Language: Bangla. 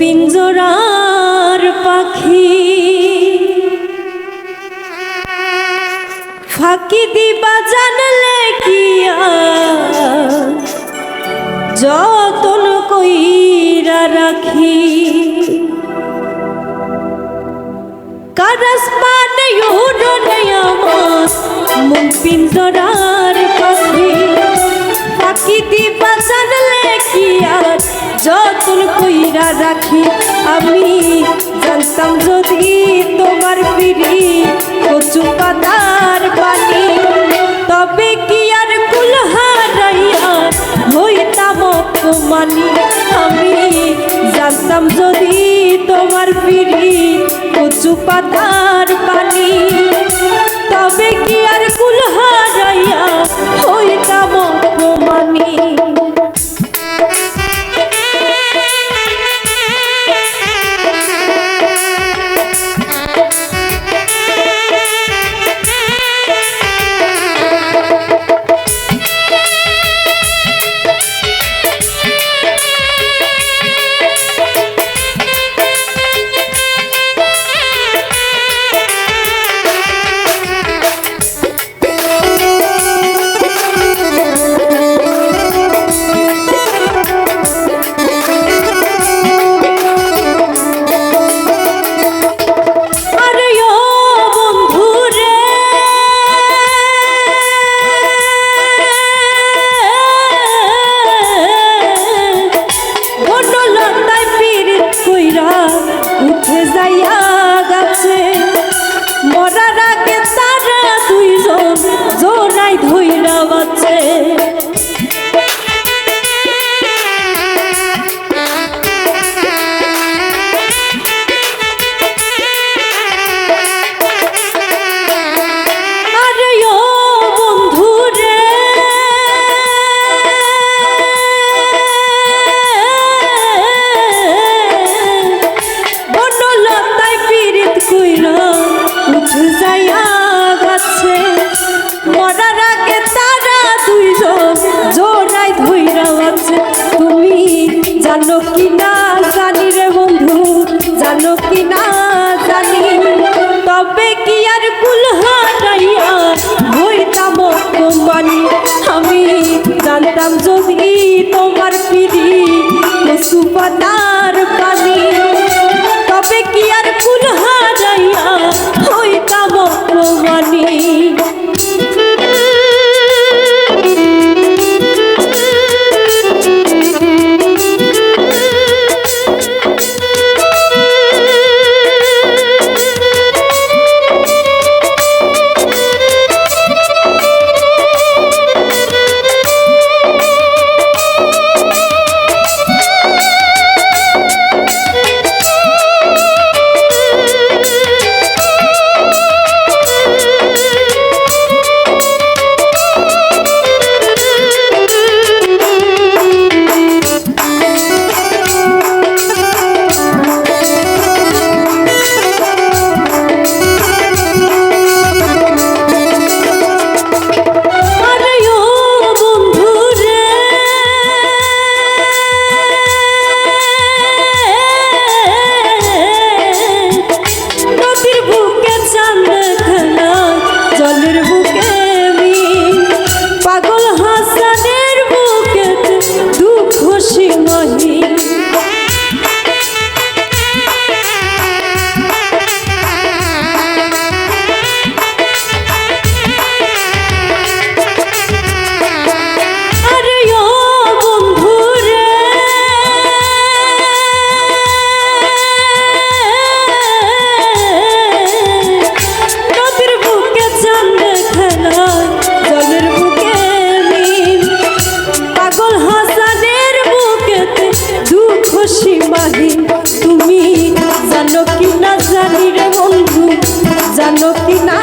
পিঞ্জরার পাখি। ফাঁকি দিবা জানলে কি যতন কইরা রাখি। কারাস পানে উড়নে আমাস মন পিঞ্জরার পাখি। ফাঁকি দিবা জানলে কি আর? যতন কইরা রাখি, আমি জানতাম যদি তোমার পিড়ি কচু পাতার পানি। তবে কি আর কুল হারাইয়া হইতাম অপমানি? আমি জানতাম যদি তোমার পিড়ি কচু পাতার ஐயா জানো কি না জানি রে বন্ধু, জানো কি না জানি। তবে কি আর কুলহারাইয়া হইতাম অপমানি আমি জানতাম যদি তোমার পিড়ি কচু